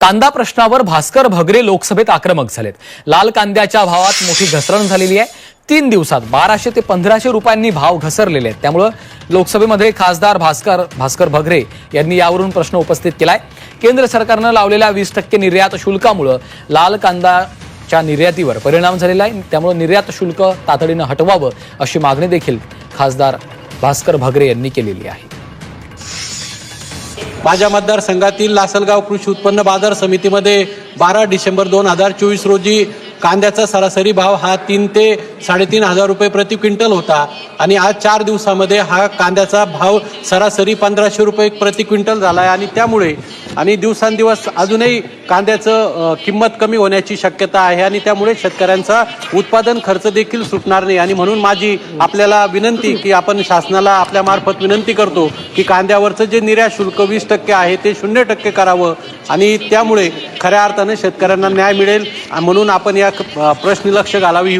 कांदा प्रश्नावर भास्कर भगरे लोकसभेत आक्रमक झालेत. लाल कांद्याच्या भावात मोठी घसरण झालेली आहे. तीन दिवसात बाराशे ते पंधराशे रुपयांनी भाव घसरलेले आहेत. त्यामुळं लोकसभेमध्ये खासदार भास्कर भास्कर भगरे यांनी यावरून प्रश्न उपस्थित केलाय. केंद्र सरकारनं लावलेल्या वीस टक्के निर्यात शुल्कामुळं लाल कांदाच्या निर्यातीवर परिणाम झालेला आहे. त्यामुळे निर्यात शुल्क तातडीनं हटवावं अशी मागणी देखील खासदार भास्कर भगरे यांनी केलेली आहे. माझ्या मतदारसंघातील लासलगाव कृषी उत्पन्न बाजार समितीमध्ये बारा डिसेंबर दोन हजार चोवीस रोजी कांद्याचा सरासरी भाव हा तीन ते साडेतीन हजार रुपये प्रति क्विंटल होता. आणि आज चार दिवसामध्ये हा कांद्याचा भाव सरासरी पंधराशे रुपये प्रति क्विंटल झाला आहे. आणि त्यामुळे आणि दिवसांदिवस अजूनही कांद्याचं किंमत कमी होण्याची शक्यता आहे आणि त्यामुळे शेतकऱ्यांचा उत्पादन खर्च देखील सुटणार नाही. आणि म्हणून माझी आपल्याला विनंती की आपण शासनाला आपल्या मार्फत विनंती करतो की कांद्यावरचं जे निर्यात शुल्क वीस टक्के आहे ते शून्य टक्के करावं आणि त्यामुळे खऱ्या अर्थाने शेतकऱ्यांना न्याय मिळेल. म्हणून आपण या क- प्रश्नी लक्ष घालावी.